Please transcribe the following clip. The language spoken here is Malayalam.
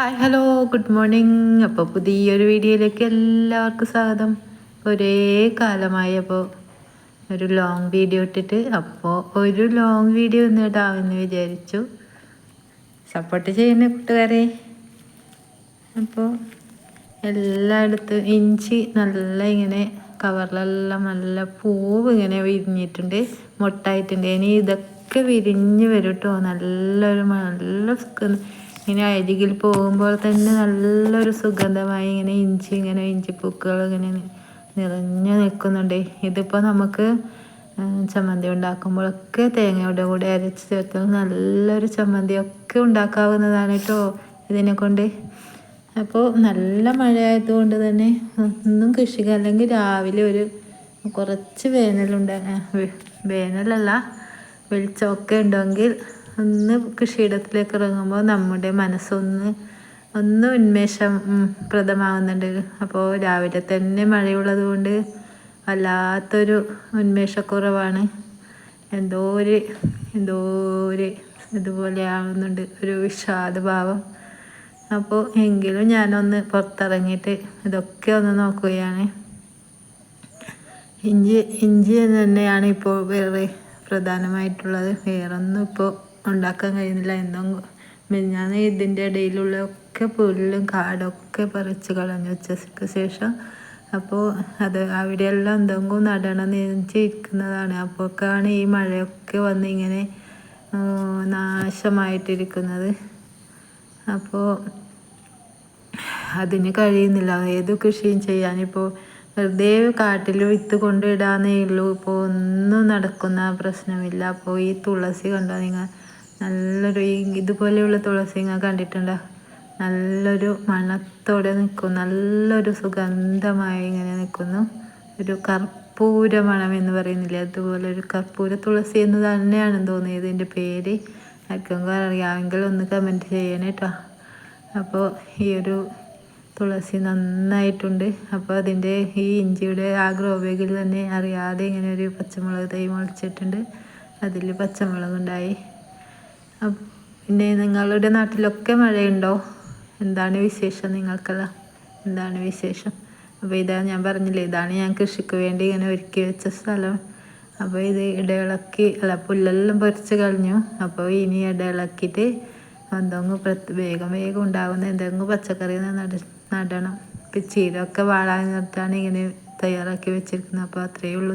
ഹായ് ഹലോ ഗുഡ് മോർണിംഗ് അപ്പോൾ പുതിയൊരു വീഡിയോയിലേക്ക് എല്ലാവർക്കും സ്വാഗതം. ഒരേ കാലമായി അപ്പോൾ ഒരു ലോങ് വീഡിയോ ഇട്ടിട്ട് അപ്പോൾ ഒരു ലോങ് വീഡിയോ ഒന്ന് ഇടാമെന്ന് വിചാരിച്ചു. സപ്പോർട്ട് ചെയ്യുന്ന കൂട്ടുകാരെ അപ്പോൾ എല്ലായിടത്തും ഇഞ്ചി നല്ല ഇങ്ങനെ കവറിലെല്ലാം നല്ല പൂവ് ഇങ്ങനെ വിരിഞ്ഞിട്ടുണ്ട് മുട്ടായിട്ടുണ്ട്. ഇനി ഇതൊക്കെ വിരിഞ്ഞ് വരും കേട്ടോ നല്ലൊരു നല്ല ഇങ്ങനെ അരികിൽ പോകുമ്പോൾ തന്നെ നല്ലൊരു സുഗന്ധമായി ഇങ്ങനെ ഇഞ്ചി ഇങ്ങനെ ഇഞ്ചിപ്പൂക്കൾ ഇങ്ങനെ നിറഞ്ഞു നിൽക്കുന്നുണ്ട്. ഇതിപ്പോൾ നമുക്ക് ചമ്മന്തി ഉണ്ടാക്കുമ്പോഴൊക്കെ തേങ്ങയുടെ കൂടെ അരച്ച് ചേർത്ത് നല്ലൊരു ചമ്മന്തിയൊക്കെ ഉണ്ടാക്കാവുന്നതാണ് കേട്ടോ ഇതിനെ കൊണ്ട്. അപ്പോൾ നല്ല മഴയായതുകൊണ്ട് തന്നെ ഒന്നും കൃഷിക്ക് അല്ലെങ്കിൽ രാവിലെ ഒരു കുറച്ച് വേനലുണ്ട് വേനലല്ല വെളിച്ചമൊക്കെ ഉണ്ടെങ്കിൽ ഒന്ന് കൃഷിയിടത്തിലേക്ക് ഇറങ്ങുമ്പോൾ നമ്മുടെ മനസ്സൊന്ന് ഒന്ന് ഉന്മേഷം പ്രദമാകുന്നുണ്ട് അപ്പോൾ രാവിലെ തന്നെ മഴയുള്ളത് കൊണ്ട് വല്ലാത്തൊരു ഉന്മേഷക്കുറവാണ്. എന്തോ ഒരു എന്തോ ഒരു ഇതുപോലെ ആവുന്നുണ്ട് ഒരു വിഷാദഭാവം. അപ്പോൾ എങ്കിലും ഞാനൊന്ന് പുറത്തിറങ്ങിയിട്ട് ഇതൊക്കെ ഒന്ന് നോക്കുകയാണ്. ഇഞ്ചി ഇഞ്ചി തന്നെയാണ് ഇപ്പോൾ വേറെ പ്രധാനമായിട്ടുള്ളത്. വേറൊന്നും ഇപ്പോൾ ഉണ്ടാക്കാൻ കഴിയുന്നില്ല. എന്നും ഞാൻ ഇതിന്റെ ഇടയിലുള്ള ഒക്കെ പുല്ലും കാടൊക്കെ പറിച്ച് കളഞ്ഞു വെച്ചതിന് ശേഷം. അപ്പോൾ അത് അവിടെയെല്ലാം എന്തെങ്കിലും നടണം നെഞ്ചിരിക്കുന്നതാണ് അപ്പോഴൊക്കെയാണ് ഈ മഴയൊക്കെ വന്ന് ഇങ്ങനെ നാശമായിട്ടിരിക്കുന്നത്. അപ്പോൾ അതിന് കഴിയുന്നില്ല. ഏത് കൃഷിയും ചെയ്യാനിപ്പോൾ വെറുതെ കാട്ടിൽ വിത്ത് കൊണ്ടിടാന്നേ ഉള്ളൂ. ഇപ്പോൾ ഒന്നും നടക്കുന്ന പ്രശ്നമില്ല. അപ്പോൾ ഈ തുളസി കണ്ടോ നിങ്ങൾ? നല്ലൊരു ഈ ഇതുപോലെയുള്ള തുളസി നിങ്ങൾ കണ്ടിട്ടുണ്ടോ? നല്ലൊരു മണത്തോടെ നിൽക്കും. നല്ലൊരു സുഗന്ധമായി ഇങ്ങനെ നിൽക്കുന്നു. ഒരു കർപ്പൂര മണം എന്ന് പറയുന്നില്ലേ? അതുപോലെ ഒരു കർപ്പൂര തുളസി എന്ന് തന്നെയാണ് തോന്നിയത് ഇതിന്റെ പേര്. ആർക്കെങ്കിലും അറിയാമെങ്കിൽ ഒന്ന് കമന്റ് ചെയ്യണേ കേട്ടോ അപ്പോൾ ഈ ഒരു തുളസി നന്നായിട്ടുണ്ട്. അപ്പോൾ അതിന്റെ ഈ ഇഞ്ചിയുടെ ആ ഗ്രോബേഗിൽ തന്നെ അറിയാതെ ഇങ്ങനെ ഒരു പച്ചമുളക് തൈ മുളച്ചിട്ടുണ്ട്. അതിൽ പച്ചമുളക് ഉണ്ടായി പിന്നെ നിങ്ങളുടെ നാട്ടിലൊക്കെ മഴയുണ്ടോ? എന്താണ് വിശേഷം നിങ്ങൾക്കെല്ലാം? എന്താണ് വിശേഷം? അപ്പോൾ ഇതാ ഞാൻ പറഞ്ഞില്ലേ ഇതാണ് ഞാൻ കൃഷിക്ക് വേണ്ടി ഇങ്ങനെ ഒരുക്കി വെച്ച സ്ഥലം. അപ്പോൾ ഇത് ഇടയിളക്കി അല്ല പുല്ലെല്ലാം പൊരിച്ച് കളഞ്ഞു. അപ്പോൾ ഇനി ഇടയിളക്കിയിട്ട് എന്തെങ്കിലും വേഗം വേഗം ഉണ്ടാകുന്ന എന്തെങ്കിലും പച്ചക്കറി നട നടണം. ചീരമൊക്കെ വാളാൻ നിർത്താൻ ഇങ്ങനെ തയ്യാറാക്കി വെച്ചിരിക്കുന്നത് അപ്പോൾ അത്രയേ ഉള്ളൂ.